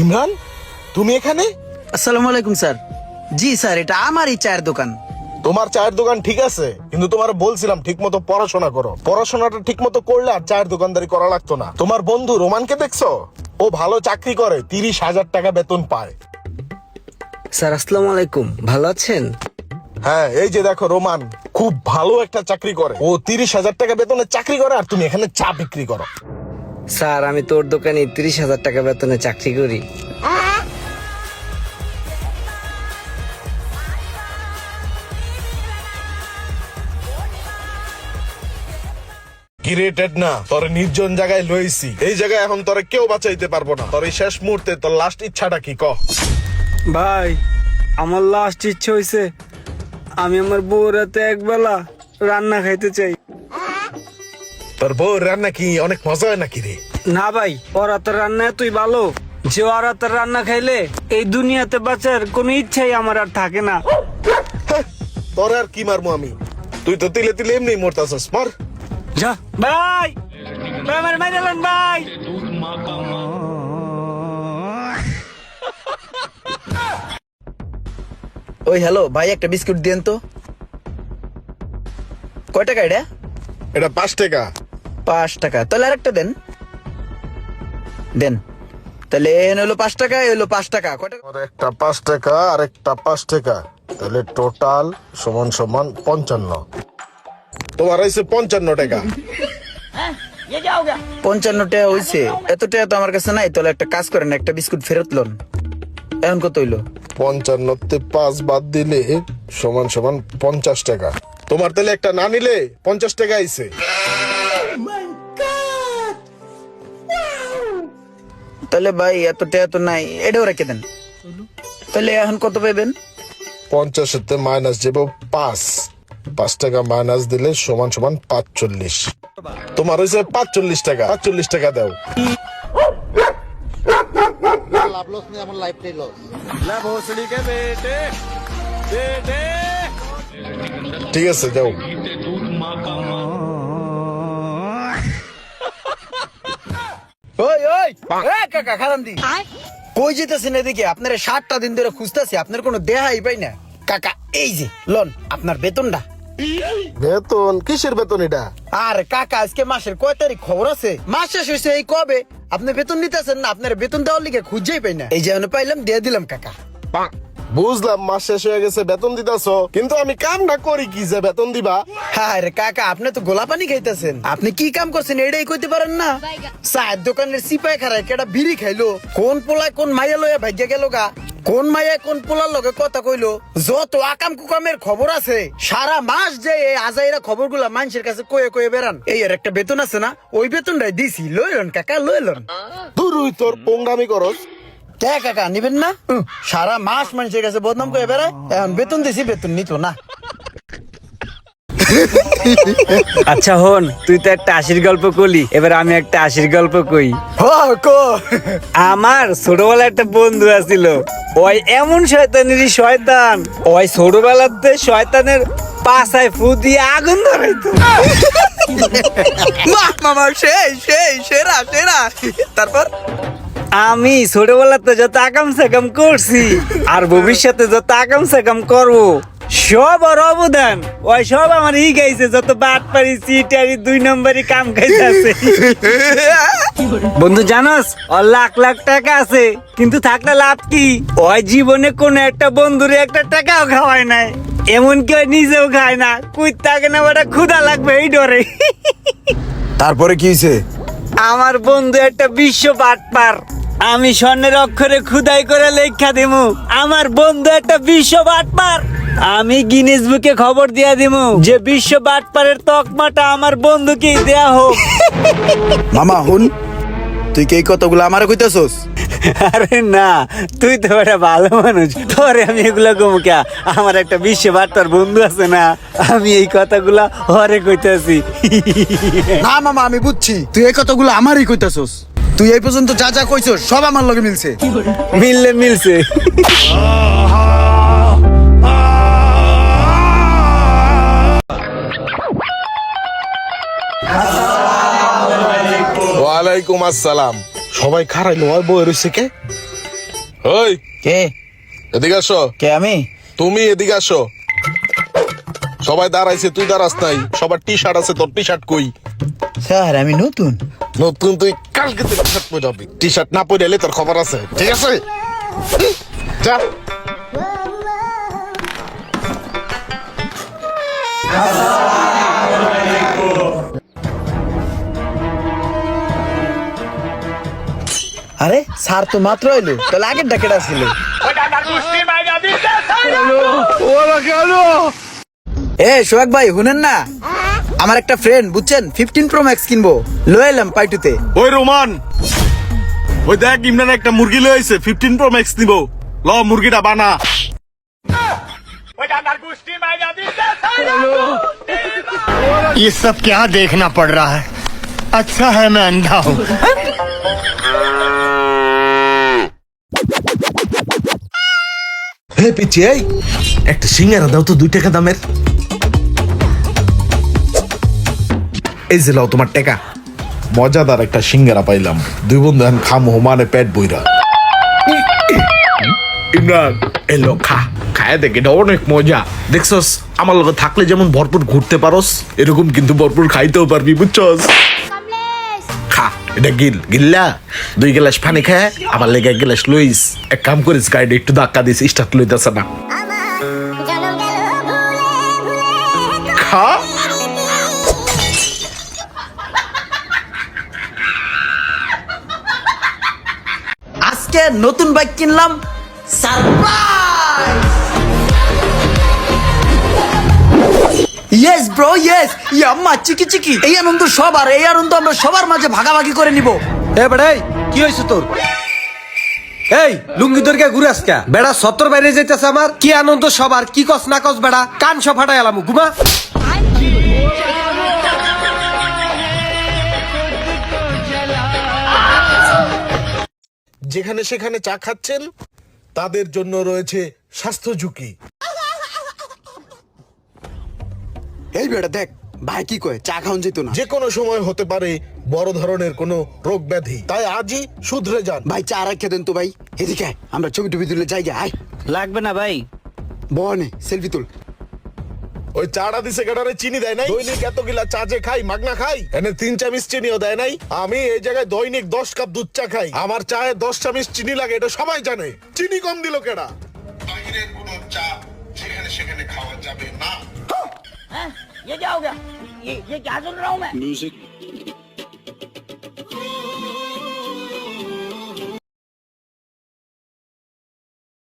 ইমরান তুমি এখানে? আসসালামু আলাইকুম স্যার। জি স্যার এটা আমারই চায়ের দোকান। তোমার চায়ের দোকান ঠিক আছে কিন্তু তোমার বলছিলাম ঠিক মতো পড়াশোনা করো। পড়াশোনাটা ঠিক মতো করলে আর চায়ের দোকানদারি করা লাগতো না। তোমার বন্ধু রোমানকে দেখছ? ও ভালো চাকরি করে তিরিশ হাজার টাকা বেতন পায়। স্যার আসসালামু আলাইকুম। ভালো আছেন? হ্যাঁ এই যে দেখো রোমান খুব ভালো একটা চাকরি করে। ও তিরিশ হাজার টাকা বেতনে চাকরি করে আর তুমি এখানে চা বিক্রি করো। স্যার আমি তোর দোকানে তিরিশ হাজার টাকা বেতনে চাকরি করি। কিরেটেড না? তোর নির্জন জায়গায় লইছি। এই জায়গায় এখন তোরে কেউ বাঁচাইতে পারব না। তোর এই শেষ মুহূর্তে তোর লাস্ট ইচ্ছাটা কি কহ ভাই আমার লাস্ট ইচ্ছে হয়েছে আমি আমার বউ রাতে একবেলা রান্না খাইতে চাই। তোর বউ রান্না কি অনেক মজা হয় নাকি রে? না ভাই ওর হাতের রান্না এতই ভালো যে ওর হাতের রান্না খাইলে এই দুনিয়াতে বাঁচার কোনো ইচ্ছাই আমার আর থাকে না। তোর আর কি মারবো আমি? তুই তো তিলে তিলে এমনি মরতাছস মর। যা। ভাই ভাই আমার মেরেলেন ভাই। ওই হ্যালো ভাই একটা বিস্কুট দেন তো। কয় টাকা এটা? এটা পাঁচ টাকা। পাঁচ টাকা। তাহলে আরেকটা দেন। দেন। তাহলে এন হলো পাঁচ টাকা এ হলো পাঁচ টাকা। আর একটা পাঁচ টাকা আর একটা পাঁচ টাকা। তাহলে টোটাল সমান সমান পঞ্চান্ন। তোমার হয়েছে পঞ্চান্ন টাকা। পঞ্চান্ন টাকা হইছে। এত টাকা তো আমার কাছে নাই তাহলে একটা কাজ করেন একটা বিস্কুট ফেরত লন। এখন কত হইল? পঞ্চান্নতে পাঁচ বাদ দিলে সমান সমান পঞ্চাশ টাকা। তোমার তাহলে একটা না নিলে পঞ্চাশ টাকা আইছে। তাহলে ভাই এত তো নাই। এটাও রেখে দেন। তাহলে এখন কত পাইবেন? পঞ্চাশেতে মাইনাস যাব পাঁচ। পাঁচ টাকা মাইনাস দিলে সমান সমান পাঁচচল্লিশ। তোমার হয়েছে পাঁচচল্লিশ টাকা। পাঁচচল্লিশ টাকা দাও। লাভ লস নেই আমার লাইফটাই লস ঠিক আছে যাও। কাকা খারান দি কই যেতেছেন এদিকে? আপনার সাতটা দিন ধরে খুঁজতেছি আপনার কোনো দেহাই পাই না। কাকা এই যে লন আপনার বেতনটা। বেতন? কিসের বেতন এটা? আর কাকা আজকে মাসের কয় তারিখ খবর আছে? মাস শেষ হয়েছে এই কবে? আপনি বেতন নিতেছেন না আপনার বেতন দেওয়ার লিগে খুঁজেই পাই না। এই যে আমি পাইলাম দিয়ে দিলাম কাকা। বুঝলাম মাস শেষ হয়ে গেছে বেতন দিতাছ। কিন্তু আমি কামটা করি কি যে বেতন দিবা? হ্যাঁ রে কাকা আপনি তো গোলা পানি খাইতেছেন। আপনি কি কাম করছেন এটাই কইতে পারেন না? চায়ের দোকানের সিপাই খারায় কেটা বিড়ি খাইলো? কোন পোলায় কোন মাইয়া লইয়া ভাগ্য গেল গা? কোন মাইয়া কোন পোলার লগে কথা কইলো? যত আকাম কুকামের খবর আছে সারা মাস যে এই আজাইরা খবরগুলা মানুষের কাছে কয়ে কয়ে বেড়ান। এই আর একটা বেতন আছে না? ওই বেতনটাই দিছি। লইলন কাকা লইলন। তুই তোর পোংরামি করস। কে কাকা নিবেন না? সারা মাস মানুষের কাছে বদনাম করে বেড়ায় এখন বেতন দিছি বেতন নিত না। আচ্ছা হন তুই তো একটা আশির গল্প করলি এবার আমি একটা আশির গল্প কই। হ আমার ছোটবেলা একটা বন্ধু আছিল ওই এমন শয়তানেরই শয়তান ওই ছোটবেলাতে শয়তানের পাশায় ফু দিয়ে আগুন ধরাইতো। মামা সেই সেই সেরা সেরা। তারপর? আমি ছোটবেলাতে যত আকাম সাকাম করছি আর ভবিষ্যতে যত আকাম সাকাম করব সব আর অবদান। ওই সব আমার ই গাইছে যত বাট পারি সিটারি দুই নম্বরই কাম খাইতেছে বন্ধু জানোস ওর লাখ লাখ টাকা আছে কিন্তু থাকলে লাভ কি? ওই জীবনে কোন একটা বন্ধুরে একটা টাকাও খাওয়ায় নাই। এমনকি ওই নিজেও খায় না। কুই থাকে না ওটা ক্ষুধা লাগবে এই ডরে। তারপরে কি হয়েছে আমার বন্ধু একটা বিশ্ব বাটপার। আমি স্বর্ণের অক্ষরে খুদাই করে লেখা দিমু। আমার বন্ধু একটা বিশ্ব বাটপার। আমি গিনেস বুকে খবর দিয়া দিমু যে বিশ্ব বাটপারের তকমাটা আমার বন্ধুকে দেয়া হোক। মামা হুন তুই কি এই কতগুলো আমারে কইতাছস? আরে না তুই তো একটা ভালো মানুষ। তোরে আমি এগুলা কমু কে? আমার একটা বিশ্ব বাটপার বন্ধু আছে না আমি এই কথাগুলা হরে কইতাছি। না মামা আমি বুঝছি। তুই এই কতগুলো আমারই কইতাছস? তুই এই পর্যন্ত যা যা কইছস সব আমার লগে মিলছে। মিললে মিলছে। ওয়ালাইকুম আসসালাম। সবাই খারাইলো ওই বই রয়েছে কে? ওই। কে? এদিকে আসো। কে আমি? তুমি এদিকে আসো। সবাই দাঁড়াইছে তুই দাঁড়াস নাই। সবার টি শার্ট আছে তোর টি শার্ট কই? স্যার আমি নতুন। নতুন তুই কালকে টি শার্ট পরে যাবি। টি শার্ট না পরে এলে তোর খবর আছে। ঠিক আছে? যা। আরে স্যার তো মাত্র এলো। তাহলে আগের ডাকেটা ছিল? এ সোহাগ ভাই শুনেন না? আমার একটা ফ্রেন্ড বুঝছেন ফিফটিন প্রো ম্যাক্স কিনবো লো এলাম পাইটুতে ওই রোমান ওই দেখ ইমরান একটা মুরগি লয়েছে ফিফটিন প্রো ম্যাক্স নিব ল মুরগিটা বানা ये सब क्या देखना पड़ रहा है अच्छा है मैं अंधा हूँ হে পিচি এই একটা সিঙ্গারা দাও তো দুই টাকা দামের এই যে লাও তোমার টেকা। মজাদার একটা সিঙ্গারা পাইলাম। দুই বন্ধু এখন খামো মানে পেট বইরা। ইমরান এলো খা। খায় দেখ এটা অনেক মজা। দেখছস আমার লগে থাকলে যেমন ভরপুর ঘুরতে পারস এরকম কিন্তু ভরপুর খাইতেও পারবি বুঝছস? খা এটা গিল গিল্লা। দুই গ্লাস পানি খায় আবার লেগে এক গ্লাস লইস। এক কাম করিস গাড়ি একটু ধাক্কা দিস স্টার্ট লইতেছে না। আজকে নতুন বাইক কিনলাম। সারপ্রাইজ ইয়েস ব্রো ইয়েস ইয়াম্মা চিকি চিকি। এই আনন্দ সবার এই আনন্দ আমরা সবার মাঝে ভাগাভাগি করে নিব। এ বেড়াই কি হয়েছে তোর? এই, লুঙ্গি দরকে ঘুরে আসকা? বেড়া সত্তর বাইরে যাইতেছে আমার। কি আনন্দ সবার, কি কস না কস বেড়া। কান সব ফাটাই এলাম ঘুমা। যেখানে সেখানে চা খাচ্ছেন তাদের জন্য রয়েছে স্বাস্থ্য ঝুঁকি। এই বেটা দেখ ভাই কি কয় চা খাওন যেত না। যে কোনো সময় হতে পারে বড় ধরনের কোনো রোগ ব্যাধি। তাই আজই শুধরে যান। ভাই চা রাখে দেন তো ভাই। এদিকে আয়, আমরা ছবি টবি তুলে জায়গা আয়। লাগবে না ভাই। বনে সেলফি তুল। ওই চাটা দিছে কেটারে চিনি দেয় নাই দৈনিক এত গিলা চা যে খাই মাগনা খাই এনে তিন চামিচ চিনিও দেয় নাই আমি এই জায়গায় দৈনিক দশ কাপ দুধ চা খাই আমার চায়ে দশ চামিচ চিনি লাগে এটা সবাই জানে চিনি কম দিল কেডা বাইরের কোনো চা যেখানে সেখানে খাওয়া যাবে না ये क्या हो गया ये ये क्या सुन रहा हूँ मैं